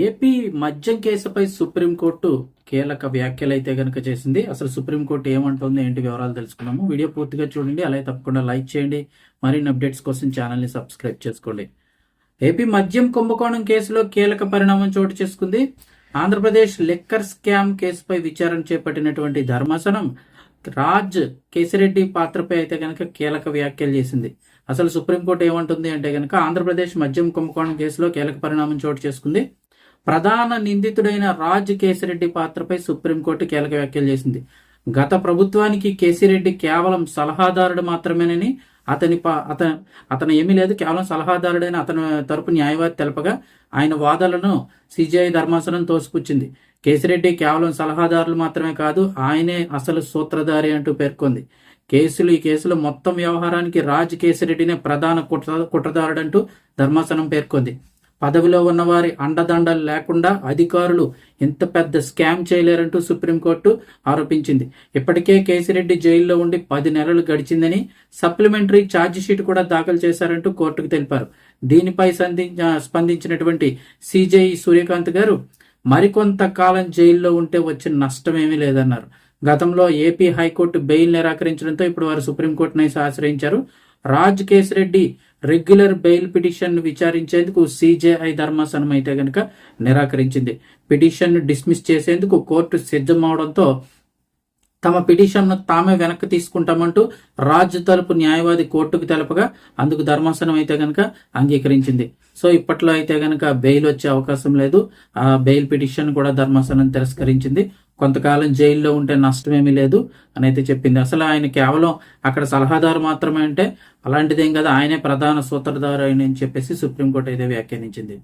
AP మద్యం కేసుపై supreme court కీలక వ్యాఖ్యలు అయితే గనక చేసింది. అసలు సుప్రీంకోర్టు ఏమంటుంది ఏంటి వివరాలు తెలుసుకున్నాము వీడియో పూర్తిగా చూడండి. అలాగే తప్పకుండా లైక్ చేయండి. మరిన్ని అప్డేట్స్ కోసం ఛానల్ని సబ్స్క్రైబ్ చేసుకోండి. ఏపీ మద్యం కుంభకోణం కేసులో కీలక పరిణామం చోటు చేసుకుంది. ఆంధ్రప్రదేశ్ లిక్కర్ స్కామ్ కేసుపై విచారణ చేపట్టినటువంటి ధర్మాసనం రాజ్ కేసిరెడ్డి పాత్రపై అయితే కనుక కీలక వ్యాఖ్యలు చేసింది. అసలు సుప్రీంకోర్టు ఏమంటుంది అంటే కనుక ఆంధ్రప్రదేశ్ మద్యం కుంభకోణం కేసులో కీలక పరిణామం చోటు చేసుకుంది. ప్రధాన నిందితుడైన రాజ్ కేసిరెడ్డి పాత్రపై సుప్రీంకోర్టు కీలక వ్యాఖ్యలు చేసింది. గత ప్రభుత్వానికి కేసిరెడ్డి కేవలం సలహాదారుడు మాత్రమేనని అతని ప- అతను ఏమీ లేదు కేవలం సలహాదారుడైన అతని తరపు న్యాయవాది తెలపగా ఆయన వాదనలను సిజిఐ ధర్మాసనం తోసిపుచ్చింది. కేసిరెడ్డి కేవలం సలహాదారులు మాత్రమే కాదు ఆయనే అసలు సూత్రధారి అంటూ పేర్కొంది. కేసులు ఈ కేసులో మొత్తం వ్యవహారానికి రాజ్ కేసిరెడ్డినే ప్రధాన కుట్ర కుట్రదారుడంటూ ధర్మాసనం పేర్కొంది. పదవిలో ఉన్నవారి అండదండలు లేకుండా అధికారులు ఇంత పెద్ద స్కామ్ చేయలేరంటూ సుప్రీంకోర్టు ఆరోపించింది. ఇప్పటికే కేసిరెడ్డి జైల్లో ఉండి పది నెలలు గడిచిందని సప్లిమెంటరీ ఛార్జ్ షీట్ కూడా దాఖలు చేశారంటూ కోర్టుకు తెలిపారు. దీనిపై సంధి స్పందించినటువంటి సిజేఈ సూర్యకాంత్ గారు మరికొంత కాలం జైల్లో ఉంటే వచ్చిన నష్టమేమీ లేదన్నారు. గతంలో ఏపీ హైకోర్టు బెయిల్ నిరాకరించడంతో ఇప్పుడు వారు సుప్రీంకోర్టును ఆశ్రయించారు. Raj Kesireddy regular bail petition విచారించేందుకు CJI ధర్మాసనం అయితే కనుక నిరాకరించింది. పిటిషన్ డిస్మిస్ చేసేందుకు కోర్టు సిద్ధమవడంతో తమ పిటిషన్ను తామే వెనక్కి తీసుకుంటామంటూ రాజ్ తరపు న్యాయవాది కోర్టుకు తెలపగా అందుకు ధర్మాసనం అయితే గనక అంగీకరించింది. సో ఇప్పట్లో అయితే గనక బెయిల్ వచ్చే అవకాశం లేదు. ఆ బెయిల్ పిటిషన్ కూడా ధర్మాసనం తిరస్కరించింది. కొంతకాలం జైల్లో ఉంటే నష్టమేమీ లేదు అని అయితే చెప్పింది. అసలు ఆయన కేవలం అక్కడ సలహాదారు మాత్రమే అంటే అలాంటిదేం కదా ఆయనే ప్రధాన సూత్రధారు అని చెప్పేసి సుప్రీంకోర్టు అయితే వ్యాఖ్యానించింది.